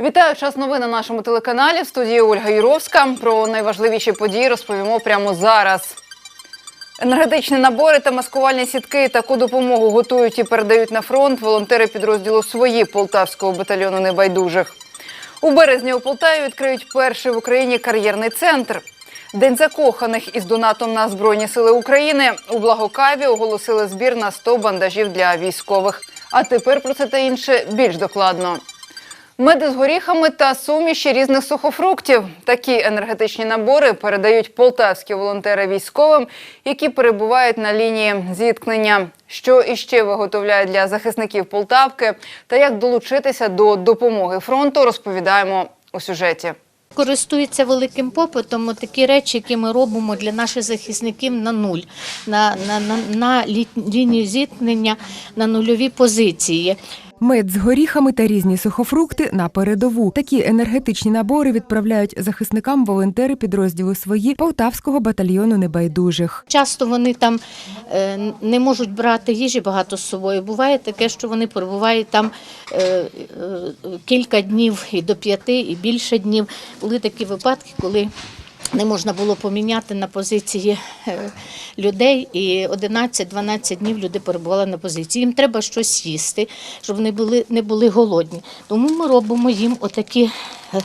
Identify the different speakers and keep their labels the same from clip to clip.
Speaker 1: Вітаю час новин на нашому телеканалі. В студії Ольга Юровська. Про найважливіші події розповімо прямо зараз. Енергетичні набори та маскувальні сітки таку допомогу готують і передають на фронт волонтери підрозділу свої полтавського батальйону небайдужих. У березні у Полтаві відкриють перший в Україні кар'єрний центр. День закоханих із донатом на Збройні Сили України у Благокаві оголосили збір на 100 бандажів для військових. А тепер про це та інше більш докладно. Меди з горіхами та суміші різних сухофруктів. Такі енергетичні набори передають полтавські волонтери військовим, які перебувають на лінії зіткнення. Що іще виготовляють для захисників Полтавки та як долучитися до допомоги фронту, розповідаємо у сюжеті.
Speaker 2: Користується великим попитом такі речі, які ми робимо для наших захисників на нуль, на, на, на, на лі- лінію зіткнення, на нульові позиції.
Speaker 3: Мед з горіхами та різні сухофрукти на передову. Такі енергетичні набори відправляють захисникам волонтери підрозділу свої Полтавського батальйону небайдужих.
Speaker 2: Часто вони там е, не можуть брати їжі багато з собою. Буває таке, що вони перебувають там е, е, кілька днів і до п'яти, і більше днів. Були такі випадки, коли не можна було поміняти на позиції е, людей, і 11-12 днів люди перебували на позиції. Їм треба щось їсти, щоб вони були, не були голодні. Тому ми робимо їм отакі е,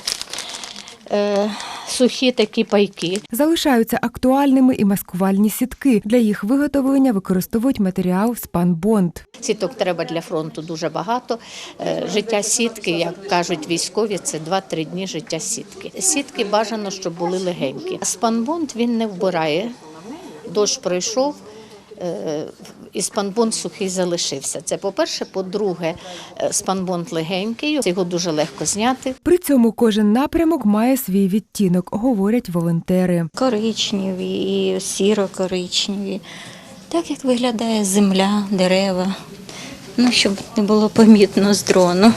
Speaker 2: сухі такі пайки.
Speaker 3: Залишаються актуальними і маскувальні сітки. Для їх виготовлення використовують матеріал спанбонд.
Speaker 2: Сіток треба для фронту дуже багато. Е, Життя сітки, як кажуть військові, це 2-3 дні життя сітки. Сітки бажано, щоб були легенькі. Спанбонд він не вбирає. Дощ пройшов. Е, І спанбонд сухий залишився. Це по-перше. По-друге, е, спанбонд легенький, його дуже легко зняти.
Speaker 3: При цьому кожен напрямок має свій відтінок, говорять волонтери.
Speaker 4: коричневі і сіро-коричневі. Так як виглядає земля, дерева. Ну, щоб не було помітно з дрону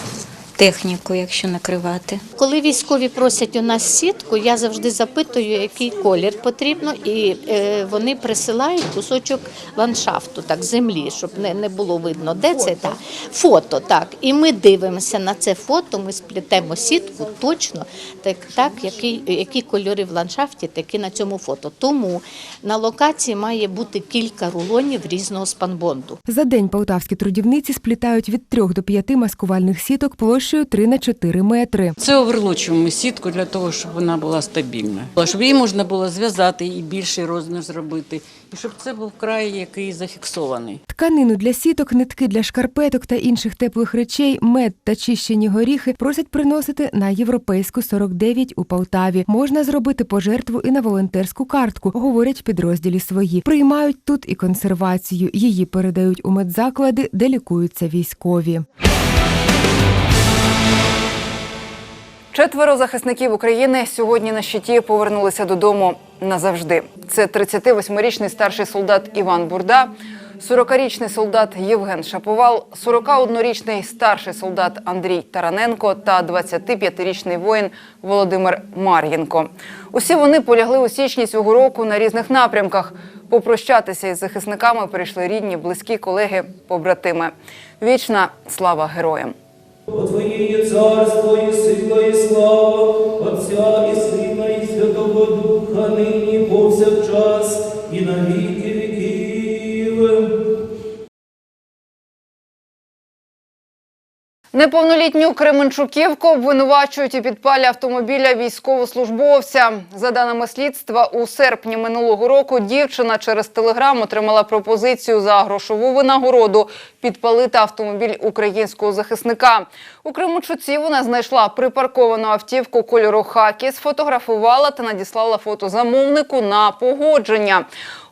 Speaker 4: техніку, якщо накривати.
Speaker 2: Коли військові просять у нас сітку, я завжди запитую, який колір потрібно, і е, вони присилають кусочок ландшафту, так, землі, щоб не, не було видно, де це так. Фото, так. І ми дивимося на це фото, ми сплетемо сітку точно, так, так які, які кольори в ландшафті, такі на цьому фото. Тому на локації має бути кілька рулонів різного спанбонду.
Speaker 3: За день полтавські трудівниці сплітають від 3 до 5 маскувальних сіток площею 3 на 4 метри.
Speaker 5: Це оверлочуємо сітку для того, щоб вона була стабільна. Щоб її можна було зв'язати і більший розмір зробити, і щоб це був край, який зафіксований.
Speaker 3: Тканину для сіток, нитки для шкарпеток та інших теплих речей, мед та чищені горіхи просять приносити на європейську 49 у Полтаві. Можна зробити пожертву і на волонтерську картку, говорять підрозділі свої. Приймають тут і консервацію. Її передають у медзаклади, де лікуються військові.
Speaker 1: Четверо захисників України сьогодні на щиті повернулися додому назавжди. Це 38-річний старший солдат Іван Бурда, 40-річний солдат Євген Шаповал, 41-річний старший солдат Андрій Тараненко та 25-річний воїн Володимир Мар'єнко. Усі вони полягли у січні цього року на різних напрямках. Попрощатися із захисниками прийшли рідні, близькі колеги, побратими. Вічна слава героям!
Speaker 6: Бо Твоє царство, і сила, і слава, Отця і Сина, і Святого Духа, нині повсякчас, і на
Speaker 1: Неповнолітню Кременчуківку обвинувачують у підпалі автомобіля військовослужбовця. За даними слідства, у серпні минулого року дівчина через телеграм отримала пропозицію за грошову винагороду підпалити автомобіль українського захисника. У Кременчуці вона знайшла припарковану автівку кольору хакі, сфотографувала та надіслала фото замовнику на погодження.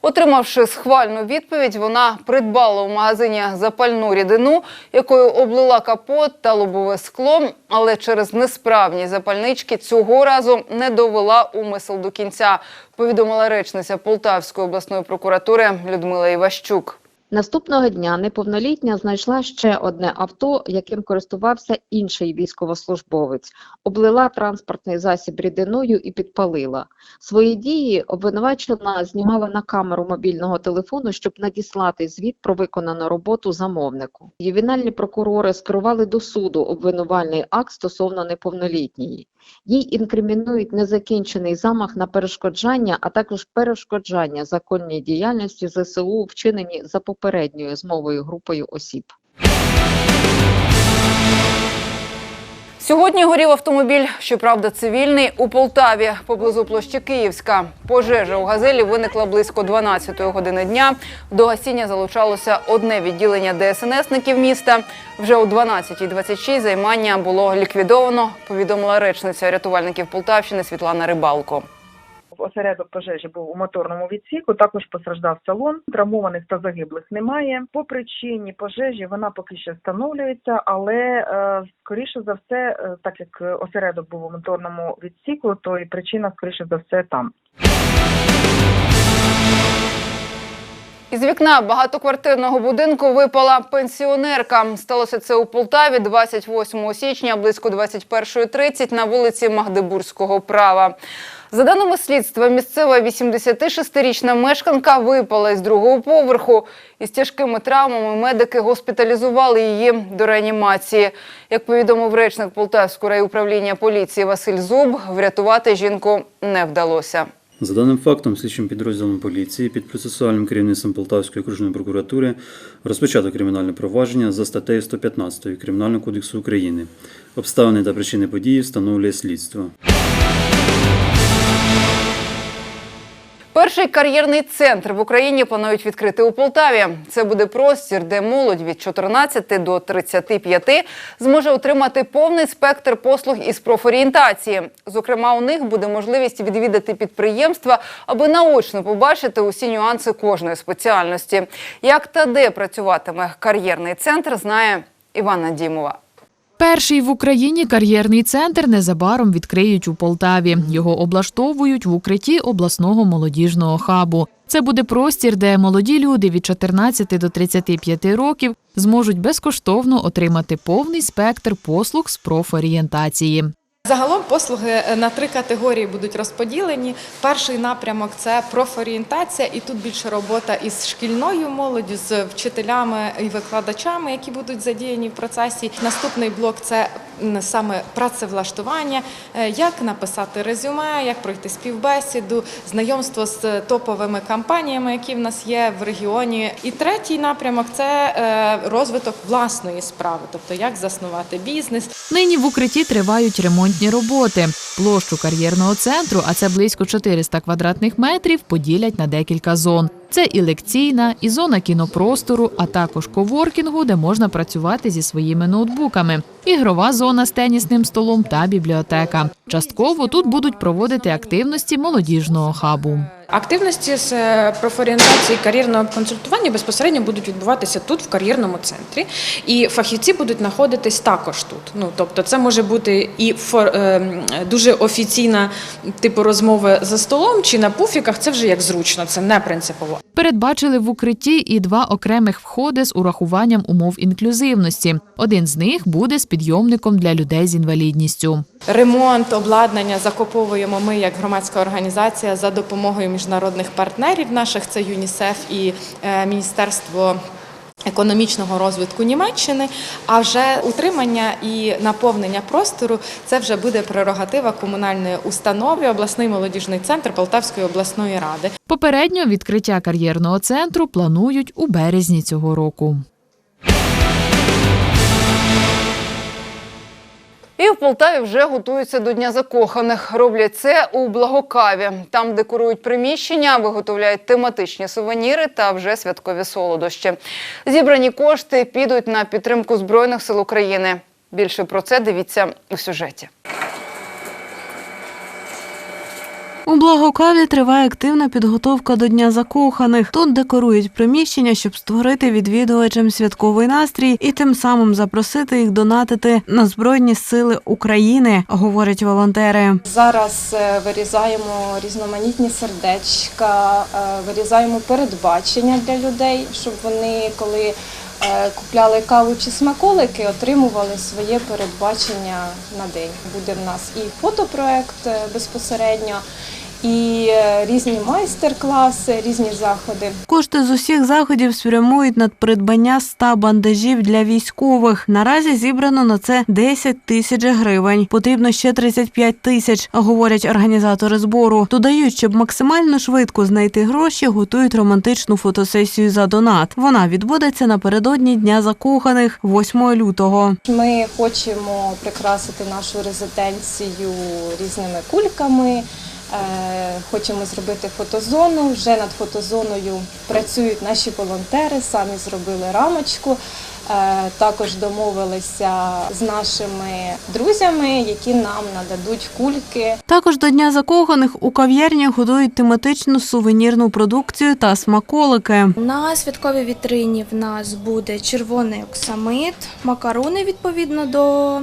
Speaker 1: Отримавши схвальну відповідь, вона придбала у магазині запальну рідину, якою облила капот та лобове скло, але через несправні запальнички цього разу не довела умисел до кінця, повідомила речниця Полтавської обласної прокуратури Людмила Іващук.
Speaker 7: Наступного дня неповнолітня знайшла ще одне авто, яким користувався інший військовослужбовець, облила транспортний засіб рідиною і підпалила. Свої дії обвинувачена знімала на камеру мобільного телефону, щоб надіслати звіт про виконану роботу замовнику. Ювенальні прокурори скерували до суду обвинувальний акт стосовно неповнолітньої. Їй інкримінують незакінчений замах на перешкоджання, а також перешкоджання законній діяльності ЗСУ, вчинені за попередньою змовою групою осіб.
Speaker 1: Сьогодні горів автомобіль, щоправда, цивільний у Полтаві поблизу площі Київська. Пожежа у газелі виникла близько 12-ї години дня. До гасіння залучалося одне відділення ДСНСників міста. Вже о 12.26 займання було ліквідовано. Повідомила речниця рятувальників Полтавщини Світлана Рибалко.
Speaker 8: Осередок пожежі був у моторному відсіку. Також постраждав салон. Травмованих та загиблих немає. По причині пожежі вона поки що встановлюється, але е, скоріше за все, е, так як осередок був у моторному відсіку, то і причина скоріше за все там.
Speaker 1: Із вікна багатоквартирного будинку випала пенсіонерка. Сталося це у Полтаві 28 січня близько 21.30 на вулиці Магдебурзького права. За даними слідства, місцева 86-річна мешканка випала із другого поверху. Із тяжкими травмами медики госпіталізували її до реанімації. Як повідомив речник Полтавського райуправління поліції Василь Зуб, врятувати жінку не вдалося.
Speaker 9: За даним фактом, слідчим підрозділом поліції під процесуальним керівництвом Полтавської окружної прокуратури розпочато кримінальне провадження за статтею 115 Кримінального кодексу України. Обставини та причини події встановлює слідство.
Speaker 1: Перший кар'єрний центр в Україні планують відкрити у Полтаві. Це буде простір, де молодь від 14 до 35 зможе отримати повний спектр послуг із профорієнтації. Зокрема, у них буде можливість відвідати підприємства, аби наочно побачити усі нюанси кожної спеціальності. Як та де працюватиме кар'єрний центр, знає Івана Дімова.
Speaker 10: Перший в Україні кар'єрний центр незабаром відкриють у Полтаві. Його облаштовують в укритті обласного молодіжного хабу. Це буде простір, де молоді люди від 14 до 35 років зможуть безкоштовно отримати повний спектр послуг з профорієнтації.
Speaker 11: Загалом послуги е, на три категорії будуть розподілені. Перший напрямок це профорієнтація, і тут більше робота із шкільною молоддю, з вчителями і викладачами, які будуть задіяні в процесі. Наступний блок це саме працевлаштування, е, як написати резюме, як пройти співбесіду, знайомство з топовими компаніями, які в нас є в регіоні. І третій напрямок це е, розвиток власної справи, тобто як заснувати бізнес.
Speaker 10: Нині в укритті тривають ремонтні роботи. Площу кар'єрного центру, а це близько 400 квадратних метрів, поділять на декілька зон. Це і лекційна, і зона кінопростору, а також коворкінгу, де можна працювати зі своїми ноутбуками, ігрова зона з тенісним столом та бібліотека. Частково тут будуть проводити активності молодіжного хабу.
Speaker 11: Активності з е, профорієнтації кар'єрного консультування безпосередньо будуть відбуватися тут, в кар'єрному центрі, і фахівці будуть знаходитись також тут. Ну тобто, це може бути і фор, е, дуже офіційна типу розмови за столом чи на пуфіках. Це вже як зручно, це не принципово.
Speaker 10: Передбачили в укритті і два окремих входи з урахуванням умов інклюзивності. Один з них буде з підйомником для людей з інвалідністю.
Speaker 11: Ремонт обладнання закуповуємо ми як громадська організація за допомогою міжнародних партнерів наших. Це ЮНІСЕФ і е, Міністерство. Економічного розвитку Німеччини, а вже утримання і наповнення простору це вже буде прерогатива комунальної установи, обласний молодіжний центр Полтавської обласної ради.
Speaker 10: Попередньо відкриття кар'єрного центру планують у березні цього року.
Speaker 1: І в Полтаві вже готуються до Дня закоханих. Роблять це у Благокаві. Там декорують приміщення, виготовляють тематичні сувеніри та вже святкові солодощі. Зібрані кошти підуть на підтримку Збройних сил України. Більше про це дивіться у сюжеті.
Speaker 12: У Благокаві триває активна підготовка до Дня закоханих. Тут декорують приміщення, щоб створити відвідувачам святковий настрій і тим самим запросити їх донатити на Збройні Сили України, говорять волонтери.
Speaker 13: Зараз е, вирізаємо різноманітні сердечка, е, вирізаємо передбачення для людей, щоб вони, коли е, купляли каву чи смаколики, отримували своє передбачення на день. Буде в нас і фотопроект безпосередньо, і е, різні майстер-класи, різні заходи.
Speaker 12: Кошти з усіх заходів спрямують на придбання 100 бандажів для військових. Наразі зібрано на це 10 тисяч гривень. Потрібно ще 35 тисяч, говорять організатори збору. Додають, щоб максимально швидко знайти гроші, готують романтичну фотосесію за донат. Вона відбудеться напередодні Дня закоханих 8 лютого.
Speaker 13: Ми хочемо прикрасити нашу резиденцію різними кульками. Е, Хочемо зробити фотозону. Вже над фотозоною працюють наші волонтери, самі зробили рамочку. Е, Також домовилися з нашими друзями, які нам нададуть кульки.
Speaker 12: Також до Дня закоханих у кав'ярні готують тематичну сувенірну продукцію та смаколики.
Speaker 14: На святковій вітрині в нас буде червоний оксамит, макарони відповідно до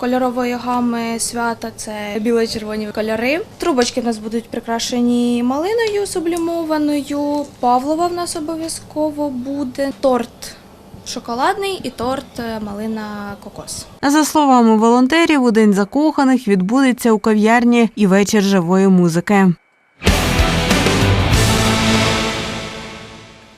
Speaker 14: кольорової гами свята. Це біло-червоні кольори. Трубочки в нас будуть прикрашені малиною сублімованою. Павлова в нас обов'язково буде. Торт шоколадний і торт е, малина кокос.
Speaker 12: За словами волонтерів, у день закоханих відбудеться у кав'ярні і вечір живої музики.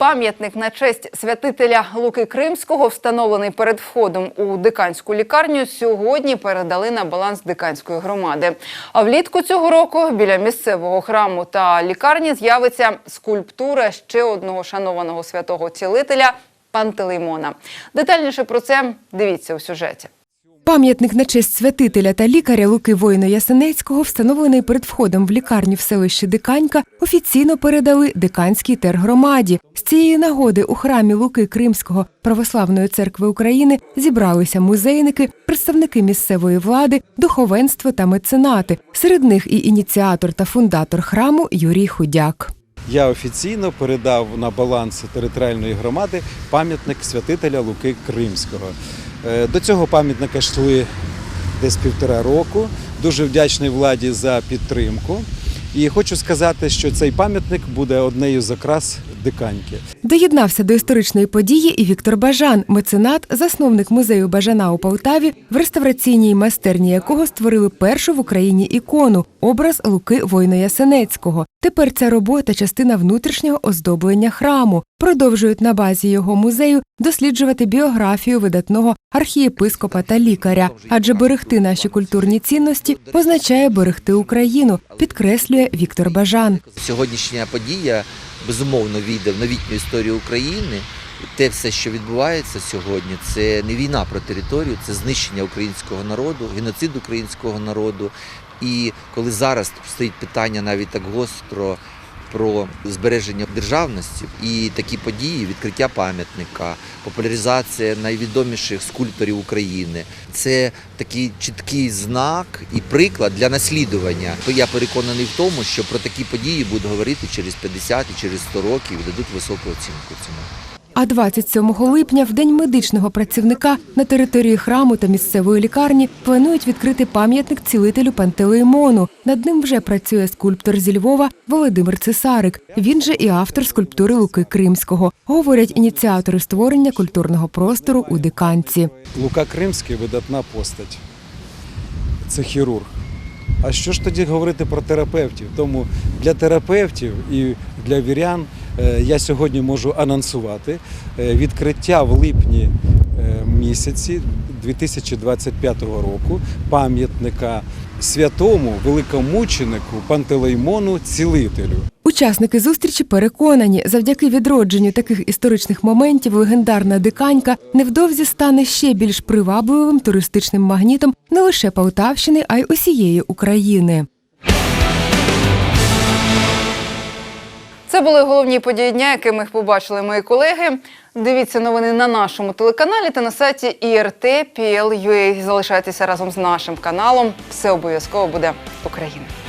Speaker 1: Пам'ятник на честь святителя Луки Кримського, встановлений перед входом у диканську лікарню, сьогодні передали на баланс диканської громади. А влітку цього року біля місцевого храму та лікарні з'явиться скульптура ще одного шанованого святого цілителя Пантелеймона. Детальніше про це дивіться у сюжеті.
Speaker 3: Пам'ятник на честь святителя та лікаря Луки воїна Ясенецького, встановлений перед входом в лікарню в селищі Диканька, офіційно передали Диканській тергромаді. З цієї нагоди у храмі Луки Кримського Православної церкви України зібралися музейники, представники місцевої влади, духовенство та меценати. Серед них і ініціатор та фундатор храму Юрій Худяк.
Speaker 15: Я офіційно передав на баланс територіальної громади пам'ятник святителя Луки Кримського. Е, До цього пам'ятника йшли десь півтора року. Дуже вдячний владі за підтримку. І хочу сказати, що цей пам'ятник буде однею з окрас диканьки.
Speaker 3: Доєднався до історичної події і Віктор Бажан, меценат, засновник музею Бажана у Полтаві, в реставраційній майстерні якого створили першу в Україні ікону образ Луки Война Ясенецького. Тепер ця робота частина внутрішнього оздоблення храму. Продовжують на базі його музею досліджувати біографію видатного архієпископа та лікаря, адже берегти наші культурні цінності означає берегти Україну, підкреслює Віктор Бажан.
Speaker 16: Сьогоднішня подія безумовно війде в новітню історію України. Те все, що відбувається сьогодні, це не війна про територію, це знищення українського народу, геноцид українського народу. І коли зараз стоїть питання навіть так гостро про збереження державності і такі події, відкриття пам'ятника, популяризація найвідоміших скульпторів України, це такий чіткий знак і приклад для наслідування. Я переконаний в тому, що про такі події будуть говорити через 50 і через 100 років і дадуть високу оцінку цьому.
Speaker 3: А 27 липня, в день медичного працівника, на території храму та місцевої лікарні планують відкрити пам'ятник цілителю Пантелеймону. Над ним вже працює скульптор зі Львова Володимир Цесарик. Він же і автор скульптури Луки Кримського, говорять ініціатори створення культурного простору у диканці.
Speaker 15: Лука Кримський видатна постать. Це хірург. А що ж тоді говорити про терапевтів? Тому для терапевтів і для вірян я сьогодні можу анонсувати е, відкриття в липні е, місяці 2025 року пам'ятника святому великомученику Пантелеймону Цілителю.
Speaker 3: Учасники зустрічі переконані, завдяки відродженню таких історичних моментів легендарна диканька невдовзі стане ще більш привабливим туристичним магнітом не лише Полтавщини, а й усієї України.
Speaker 1: Це були головні події дня, якими побачили мої колеги. Дивіться новини на нашому телеканалі та на сайті IRT.PL.UA. Залишайтеся разом з нашим каналом. Все обов'язково буде Україна.